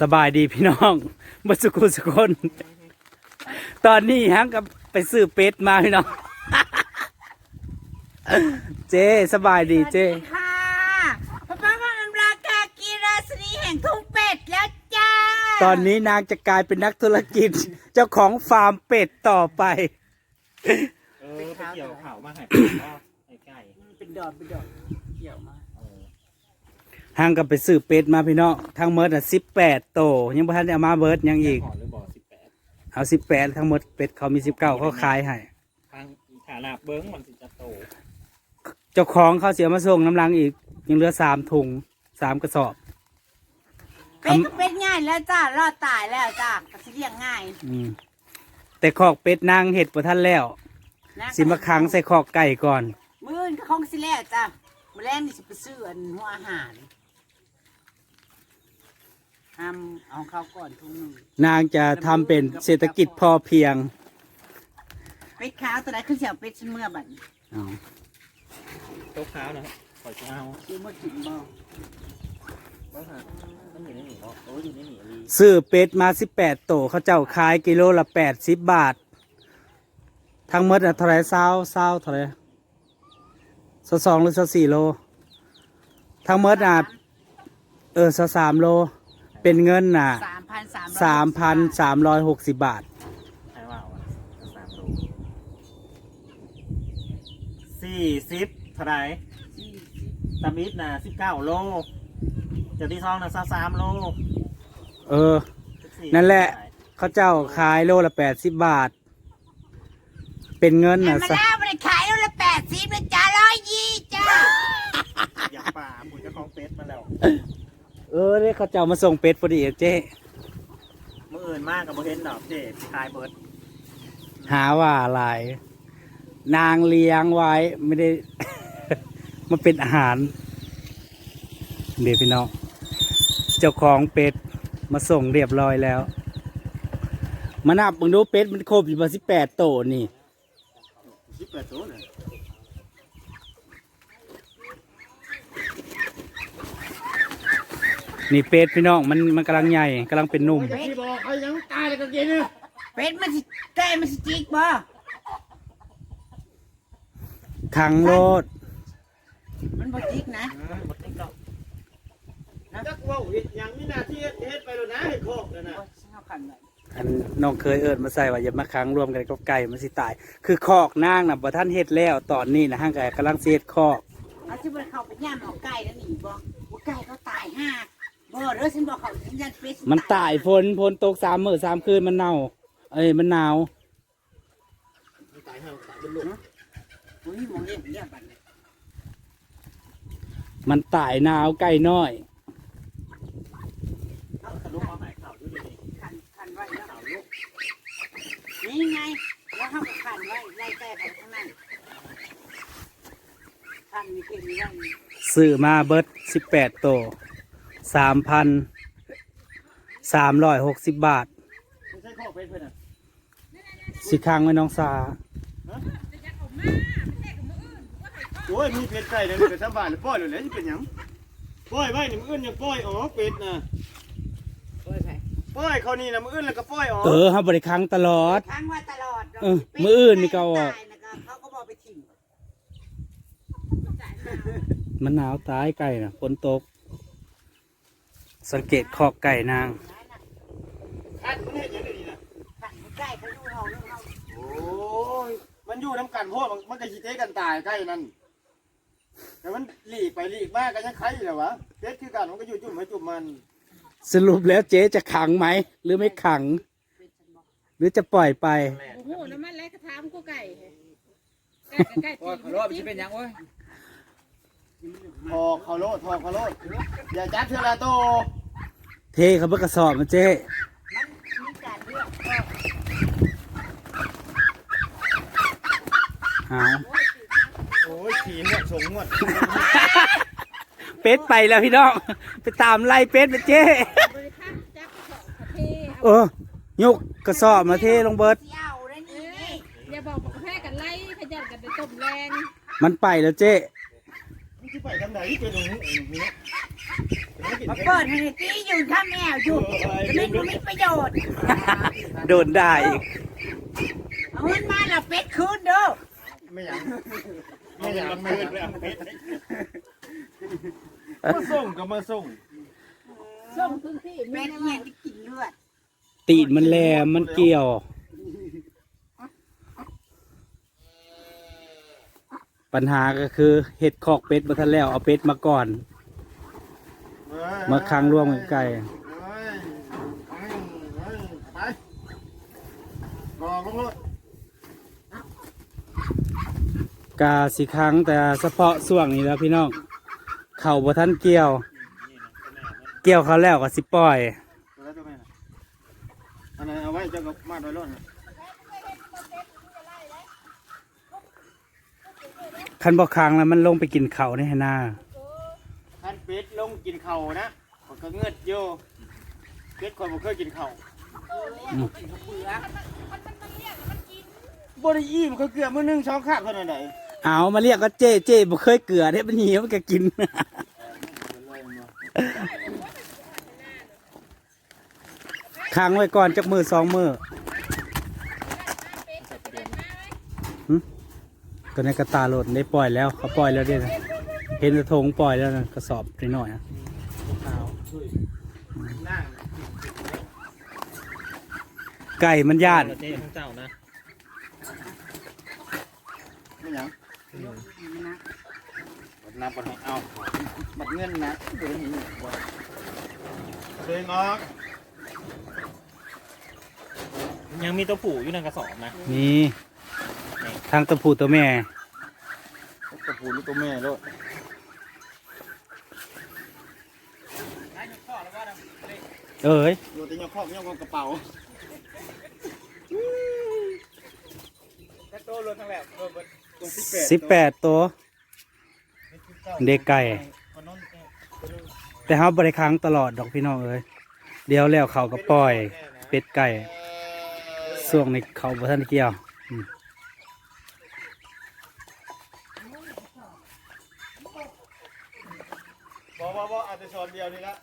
สบายดีพี่น้องบัสุกุสกคน ตอนนี้ฮังกับไปซื้อเป็ดมาพี่น้อง เจสบายดีเจ สวัสดีค่ะพ่อป้าพ่อน้ำราคากีราสนีแห่งทุ่งเป็ดแล้วจ้าตอนนี้นางจะกลายเป็นนักธุรกิจ เจ้าของฟาร์มเป็ดต่อไป เออไปเกี่ยวข่าวมาให้พ่อไอ้ไก่ เป็นดอกเป็นดอกเกี่ยวมา เออ ฮังกับไปซื้อเป็ดมาพี่น้องทั้งหมดอะสิบแปดโตวยังบ่ทันได้เอามาเบิดยังอีกขอหรือบ่อสิบแปดเอาสิบแปดทั้งหมดเป็ดเขามีสิบเก้าเขาขายให้ทางฐานะเบิ้งมันสิจะโตเจ้าของเขาเสียมาส่งน้ำลังอีก ยังเหลือสามถุงสามกระสอบ เป็ดก็เป็ดง่ายแล้วจ้ารอดตายแล้วจ้าก็สิเลี้ยงง่ายอืมแต่คอกเป็ดนางเห็ดประท่านแล้ว นะสิมาคังใส่คอกไก่ก่อน มื้ออื่นก็คงสิแล้วจ้ามื้อแรกนี่สิไปซื้ออันหัวอาหาร ทำเอาเข้าก่อนทุกหนึ่งนางจะทำเป็นเศรษฐกิจพอเพียงเป็ดขาวตัวไหนขึ้นเสียวเป็ดฉันเมื่อบัดนี้เอาโต๊ะขาวนะครับขอจะเอาซื้อมากินบ่บ้าฮะมันอยู่ในหนีเนาะโอ้ยอยู่ในหนีลีซื้อเป็ดมาสิบแปดโตวเขาเจ้าขายกิโลละแปดสิบบาท ทั้งหมดอะเท่าไหรเศร้าเศร้าเท่าไหรสสองหรือสสี่โล ทั้งหมดอะเออสสามโล เป็นเงินน่ะสามพันสามสามพันสามร้อยหกสิบบาทใช่ว่าวะสามโลสี่สิบเท่าไหรตามิดนะสิบเก้าโลเจ้าที่ซองนะสามโลเออ14นั่นแหละเขาเจ้าขายโลละแปดสิบบาท เป็นเงินเงินน่ะมาสะแล้วมันขายแล้วละแปดสิบเลยจ้าร้อยยี่จ้า อยากป่าปุ๋ยเจ้าของเป็ดมาแล้ว เออเนี่ยเขาเจ้ามาส่งเป็ดพอดีเจ๊มื่ออื่นมากกับโบเห็นดอกเจ๊ขายเบิร์ดหาว่าอะไรนางเลี้ยงไว้ไม่ได้ มันเป็นอาหาร เดี๋ยวพี่น้องเจ้าของเป็ดมาส่งเรียบร้อยแล้ว มานับมึงดูเป็ดมันครบอยู่มาสิบแปดโตวนี่ สิบแปดตัวเลย นี่เป็ดพี่น้องมันมันกำลังใหญ่กำลังเป็นหนุ่มพี่บอกเขายังตายเลยก็กินเนี่ยเป็ดมันสิแต่มันสิจิกบ่ขังโลดมันบ่จิกนะมันติ๊กต๊อกจักเว่าเฮ็ดหยังมีหน้าที่เฮ็ดไปแล้วนะให้ครอบแล้วนะโอ้ยฉันเอาขันไว้อันน้องเคยเอิดมาใส่ว่าอย่ามาค้างรวมกันกับไก่มันสิตาย คือคอกนางนะบ่ท่านเฮ็ดแล้วตอนนี้นะห้างไก่กำลังสิเฮ็ดคอก เอาที่มันเข้าไปย่ามเอาไก่แล้วหนีบ่ว่าไก่เขาตายห่า บ่เด้อฉันบอกเขาฉันยันเป็ดมันตายฝนฝนตกสามมื้อสามคืนมันเน่า เอ้ยมันหนาวตายห่าตายเป็นลูกโอ้ยมองเลี้ยงเลี้ยงบัดนี้มันตายหนาวไก่น้อยเอาทะลุมาใหม่ข่าวดูดิขันขันไว้แล้วเอาลูกนี่ไงแล้วเขาก็ขันไว้ไล่แต่ไปข้างนั้นขันมีเก่งมีไว้นี่ซื้อมาเบิดสิบแปดโต สามพันสามร้อยหกสิบบาทไม่ใช่ครอบเป็นเพิ่นน่ะสิค้างไว้น้องสาโอ้ยมีเป็ดไก่แล้วนี่เป็นสบายเลยปล่อยเลยแล้วสิเป็นหยังปล่อยไว้นี่มื้ออื่นยังปล่อยออกเป็ดน่ะโอ้ยไปปล่อยเขานี่นะมื้ออื่นแล้วก็ปล่อยออกเออเขาบริค้างตลอดค้างไว้ตลอดเออมื้ออื่นนี่ก็เอาออกตายนะครับเขาก็บอกไปทิ้งมันหนาวตายไก่นะฝนตก สังเกตคอกไก่นาง อันมันเฮ็ดหยังได้ดีน่ะขันใกล้เขาดูเขาดูเขาโอ้ย มันอยู่น้ำกันเพราะมันมันก็สิเตะกันตายใกล้นั่น แต่มันหลีกไปหลีกมาก็ยังไข่อยู่แล้ววะเป็ดคือกันมันก็อยู่จุ่มให้จุ่มมัน สรุปแล้วเจ๊จะขังไหม หรือไม่ขัง หรือจะปล่อยไป โอ้โหน้ำมันไรกระทำกูไก่ไก่กับไก่ตีมันรอบจะเป็นยังวะพอเขาโลดพอเขาโลดอย่าจัดเทอละโต เทเขาเบิกกระสอบมาเจ๊มันมีการเลือกก็เอาโอ้ยขี่งวดสงงวดเป็ดไปแล้วพี่น้อง ไปตามไล่เป็ดไปเจ๊บริษัทจักรของประเทศเออยกกระสอบมาเทลงเบิดเที่ยวได้เอนี่ออย่าบอกประเภทกันไล่ขยันกันไปต้มแรง มันไปแล้วเจ๊มันจะไปทางไหนเป็นตรงนี้เองนี่ มาเปิดให้ตีอยู่ข้ามแมวอยู่จะไม่รู้มีประโยชน์โดนได้อีกเอาเงินมาแล้วเป็ดคืนเด้อไม่หยังเอาไม่หเงิยันงมาไม่คืหนยังเลยเอาเป็ดมาส่งก็มาส่งส่งถึงที่เป็แม่ดนเนี่ยที่กินเลือดตีนมันแหลมมันเกี่ยว ปัญหาก็คือเห็ดคอกเป็ดมาทันแล้วเอาเป็ดมาก่อน มาค้างร่วมกันไก่ไปรอลงเลยกาสิครั้งแต่เฉพาะส่วงนี้แล้วพี่น้อง เข่าบ่ทันเกี่ยว เกี่ยวเขาแล้วก็สิปล่อยตัน่ะอันไหนเอาไว้จ้าก็มาโดยรถคันบ่ค้างแล้วมันลงไปกินเข่าในหน้า เป็ดลงกินเข่านะผมก็เงือดโยเป็ดคนบ่เคยกินเข่าวบริยีมันก็เกลือมือหนึงสองข้างเท่านั้นไหนเอามาเรียกก็เจ๊เจ๊บ่เคยเกลือเด้มันเหี่ยวมันก็กิน ค้างไว้ก่อนจักมือสองมือหึก็ในกระตาโหลดได้ปล่อยแล้วเขาปล่อยแล้วเด้นะ เห็นกระทงปล่อยแล้วนะกระสอบนิดหน่อยอะนั่งไก่มันย่านเจ๊ของเจ้านะไม่หยังบัดนับบัดให้เอาบัดเงินนะเดี๋ยวนี้บ่เด้งออกยังมีตัวผู้อยู่ในกระสอบนะมีทางตะพูตัวแม่กระปูนี่ตัวแม่โลด เอ้ยอยู่แต่ยังครอบยังกระเป๋าแค่โตรถทั้งแหละรถเบิดตรงสิบแปดตัว เด็กไก่แต่เขาบริค้างตลอดดอกพี่น้องเอ้ยเดี๋ยวแล้วเขาก็ปล่อย เป็ดไก่ส่วงในเขาบ่ทันได้เกี่ยวอืม บอกว่าว่าอาจจะชอนเดียวนี่ละ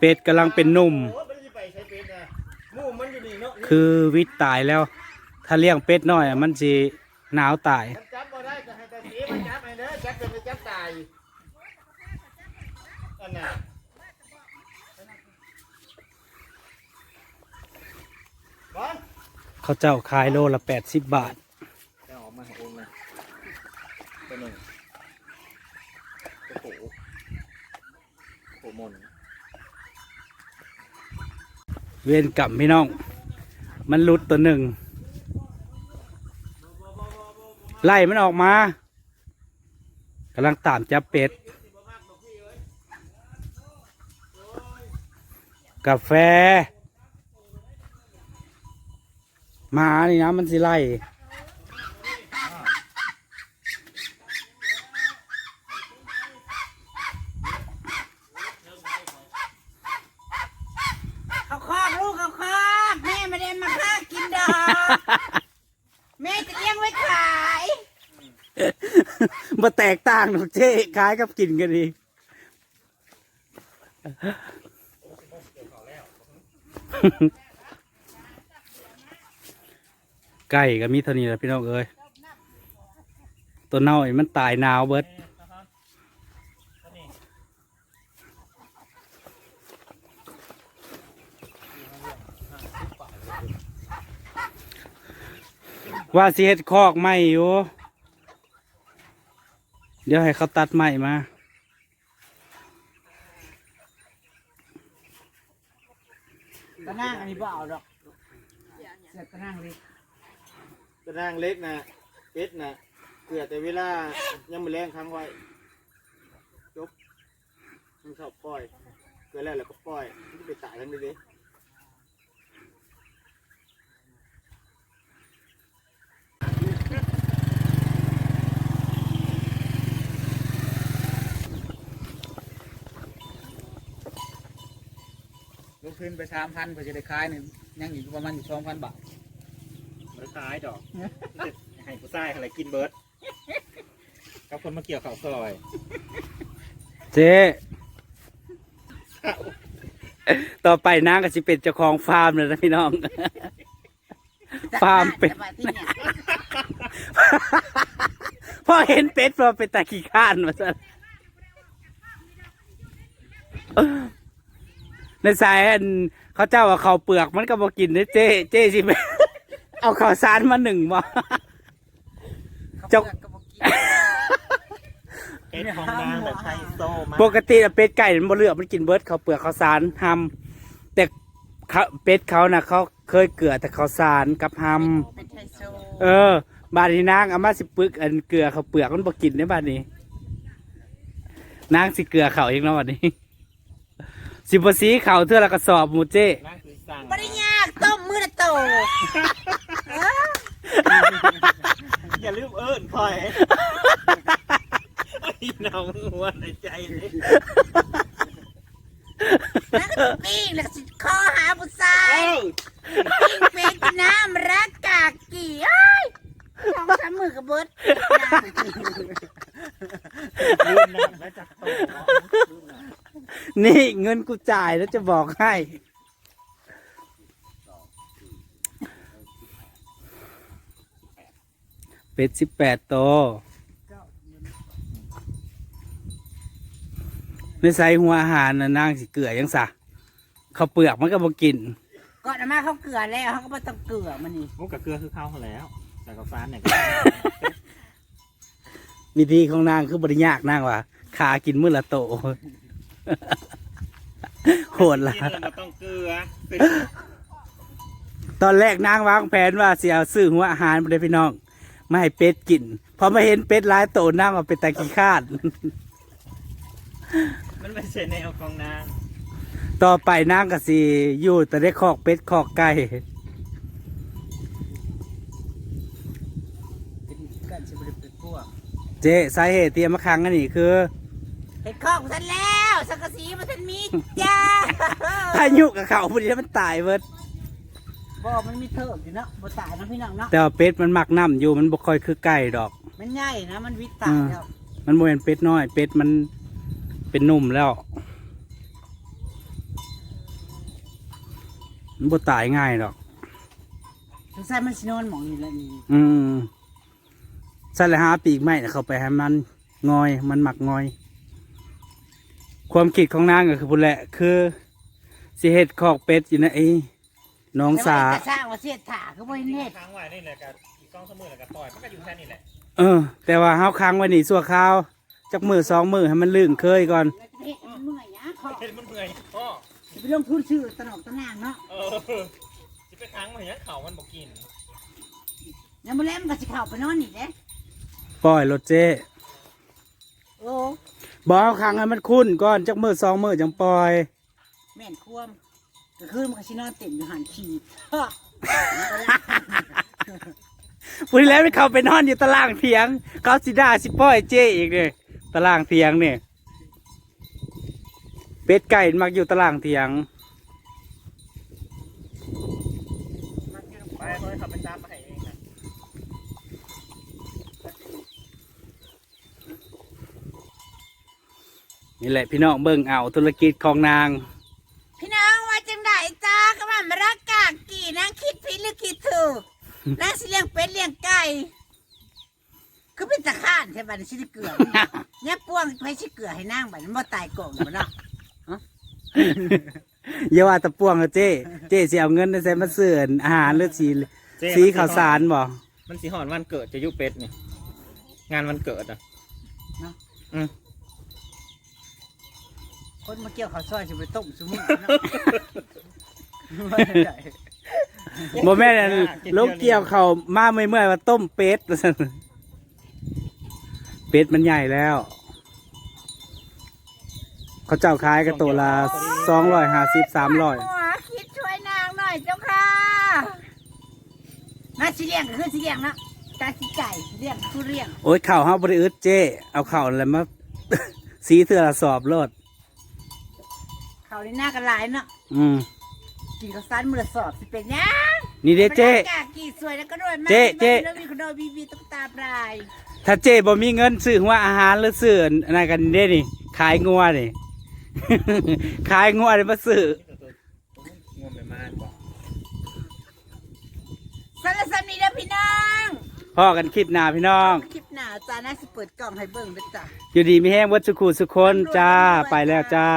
เป็ดกำลังเป็นหนุ่ม คือวิตตายแล้ว ถ้าเลี้ยงเป็ดน้อยอะมันสิหนาวตาย จับมาได้ก็ให้ต่สีมันจับไอ้เด้อจับเป็นไปจับตายอันน่ะบอล เขาเจ้าขายโลละแปดสิบบาท จะออกมาให้เองเลยตัวหนึ่งตัวผู้ผู้มน เวียนกลับพี่น้อง มันหลุดตัวหนึ่ง ไล่มันออกมากำลังตามจับเป็ด กาแฟ มานี่นะมันสิไล่ เขาคอกลูกเขาคอกแม่ไม่ได้มาฆ่ากินดอก แม่จะเลี้ยงไว้ขายมาแตกต่างหรอกเจ๊คล้ายกับกินกันดีไก่ก็มีเท่านี้แหละพี่น้องเอ้ยตัวเน่าไอ้มันตายหนาวเบิด ว่าสิเฮ็ดคอกไม่อยู่ เดี๋ยวให้เขาตัดใหม่มาตะนั่งอันนี้บ่เอาดอกเสียตะนั่งเลยตะนางเล็กนะเป็ดนะเกลือแต่เวลายังมือแรงค้างไว้จบมันชอบปล่อยเกลือแล้วแล้วก็ปล่อยมันจะไปตายทั้งนี้เลย ทุนไปสามพันเพื่อจะได้ขายนี่ยังอีกประมาณอยู่สองพันบาทไม่ตายดอก ให้ผู้ชายอะไรกินเบิร์ดกับคนมาเกี่ยวข้าวซอยเจ๊ต่อไปนางก็สิเป็นเจ้าของฟาร์มเลยนะพี่น้อง ฟาร์มเป็ดสบายที่เนี่ยพอเห็นเป็ดพอเป็นตาขี้ข้านมาซะ ในสายอันเขาเจ้าว่าเขาวเปลือกมันก็บอกินเด้เจ๊เจ๊สิแม่เอาข้าวสารมาหนึ่งบ่เจ้าเป็ดของนางแบบไฮโซมากปกติอะเป็ดไก่มันบ่เลือกมันกินเบิร์ดเขาวเปลือกข้าวสารหำแต่เขาเป็ดเขาน่ะเขาเคยเกลือแต่ข้าวสารกับหำเป็นไฮโซเออ บาดนี้นางเอามาสิปึกอันเกลือเขาวเปลือกมันบ่กินได้บาดนี้ นางสิเกลือเขาเองเนาะบาดนี้ สิบสีเขาเท่าละกระสอบหมูเจ้นางคือสั่งบริยากต้มมือละโตอย่าลืมเอิ้นคอยพี่น้องหัวในใจเลยแล้วก็ปิ้งแล้วก็สิคอหาผู้ชายปิ้งเป็นกินน้ำรักกากกี่เอ้ยสองสามมือกับเบิดลืมนะแล้วจับตัว นี่เงินกูจ่ายแล้วจะบอกให้ เป็ดสิบแปดโตวในใส่หัวอาหารน่ะนางสิเกลือยังสะเขาวเปลือกมันก็บ่กิน ก่อนเอามาเขาเกลือแล้วเขาก็ไม่ต้องเกลือมันนี่มุกกับเกลือคือเข้าเขาแล้ว แต่กับฟ้านเนี่ยวิธีของนางคือบริยากนางว่าขากินมื้อละโต โหดละกินแล้วมันต้องเกลือเป็นตอนแรกนางวางแผนว่าสิเอาซื้อหัวอาหารไปเลยพี่น้องไม่ให้เป็ดกินพอมาเห็นเป็ดหลายโตนางว่าเป็นตาขี้คร้าด มันไม่ใช่แนวของนางต่อไปนางก็สิอยู่แต่ได้คอกเป็ดคอกไก่กันสิบ่ได้เป็นพวก เจ๊สาเหตุเตรียมมาครั้งอันนี้คือ เห็ดข้องฉันแล้วสังกะสีมาฉันมีจ้าถ้ายุกับเขาพอดีแล้วมันตายเบิดบ่มันมีเถิบอยู่เนาะบ่ตายนะพี่น้องเนาะแต่ว่าเป็ดมันมักน้ำอยู่มันบ่ค่อยคือไก่ดอก มันใหญ่นะมันวิตายแล้วมันโมเป็นเป็ดน้อย เป็ดมันเป็นหนุ่มแล้วมันบ่ตายง่ายดอกสงสัยมันสินอนหมองนี่แหละนี่อืมสัตว์ละหาปีกไม้น่ะเข้าไปให้มันงอย มันหมักงอย ความคิดของนางก็คือพุ่นแหละ คือสิเฮ็ดคอกเป็ดอยู่นะไอ้น้องสา แต่ว่สร้างว่าเสียถาก็บ่เฮ็ดค้างไว้นี่แหละกับอีกสองสามมือแล้วก็ปล่อยมันก็อยู่แค่นี้แหละเออ แต่ว่าเฮาค้างไว้นี่ชั่วคราวจักมือสองมือให้มันลื่นเคยก่อน แล้วจะไปเฮ็ดให้มันเมื่อยนะขอเห็นมันเมื่อยพ่อสิไปลงทุนซื้อตะหนอกตะนางเนาะเออจะไปค้างมันอย่างเขามันบอกกินแล้วมื้อแลงมันก็สิเข้าไปนอนนี่แหละปล่อยรถเจ้โอ้ บอกเอาค้างให้มันคุ้นก่อนจักมือสองมือจังปล่อย แม่นควมก็คือมันก็สินอนเต็มอยู่หันขี้ฮะพูดแล้วไม่เข้าไปนอนอยู่ตารางเถียง เขาสิด่าสิป้อยเจ้อีกเลยตารางเถียงเนี่ยเป็ดไก่มักอยู่ตารางเถียง ไปเลยขับไปตามมาให้เองนะ นี่แหละพี่น้องเบิ่งเอาธุรกิจของนาง พี่น้องว่าจังไดจ้าก็ว่ามารักกากกี่นางคิดผิดหรือคิดถูกนางสิเลี้ยงเป็ดเลี้ยงไก่คือเป็นตะข้านใช่ป่ะนี่สิได้เกลือเนี่ยป้วงไปสิเกลือให้นางบัดมันบ่ตายโกงบ่เนาะอย่าว่าแตะป่วงนะเจ้เจ้สิเอาเงินใส่มาซื้ออาหารหรือสีสีข้าวสารบ่มันสีหอนวันเกิดจะยุเป็ดเนี่ยงานวันเกิดอะ คนมาเกี่ยวข้าวซอยสิไปต้มซุมื้อเนาะบ่แม่นลูกเกี่ยวเขาวมาเมื่อยๆว่าต้มเป็ดว่าซั่นเป็ดมันใหญ่แล้ว เขาเจ้าขายกันตัวละสองร้อยห้าสิบสามร้อยหัวคิดช่วยนางหน่อยเจ้าค่ะมาสิเลี้ยงก็คือสิเลี้ยงเนาะตาสิไก่สิเลี้ยงคือเลี้ยง โอ้ยข่าวห้าบริอึดเจ้ เอาข่าวอะไรมา สีเถื่อละสอบโลด เขาในหน้ากันหลายเนาะอืมกี่ข้าวสารมือสอบสิเป็นยังนี่เด้เจ๊กี่สวยแล้วก็รวยมากเจ๊เจ๊ มีรื่องมีคนโดีบีตุ๊กตาปลายถ้าเจ๊บ่มีเงินซื้อว่าอาหารหรือซื้ออะไรกันเด้นี่ ขายงัวนี่ ขายงัวนี่มาซื้อง่วงไปมากกาสารสนนีเด้อพี่น้องพ่อกันคลิปหน้าพี่น้อง คลิปหน้าจ้าน่าสิเปิดกล่องให้เบิ่งด้วยจ้าอยู่ดีมีแห้งวัดสุขุสุคนจ้า ไปแล้วจ้า